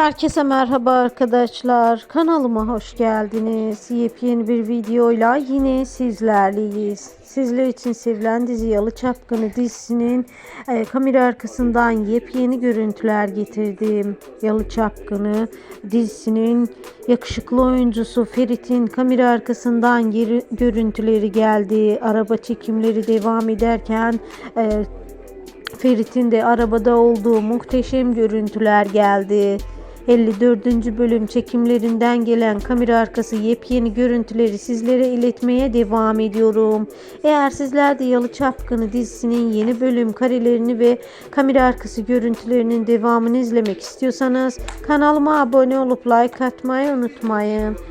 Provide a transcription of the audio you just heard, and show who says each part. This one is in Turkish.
Speaker 1: Herkese merhaba arkadaşlar. Kanalıma hoş geldiniz. Yepyeni bir videoyla yine sizlerleyiz. Sizler için sevilen dizi Yalı Çapkını dizisinin e, kamera arkasından yepyeni görüntüler getirdim. Yalı Çapkını dizisinin yakışıklı oyuncusu Ferit'in kamera arkasından geri, görüntüleri geldi. Araba çekimleri devam ederken e, Ferit'in de arabada olduğu muhteşem görüntüler geldi. 54. bölüm çekimlerinden gelen kamera arkası yepyeni görüntüleri sizlere iletmeye devam ediyorum. Eğer sizler de Yalı Çapkını dizisinin yeni bölüm karelerini ve kamera arkası görüntülerinin devamını izlemek istiyorsanız kanalıma abone olup like atmayı unutmayın.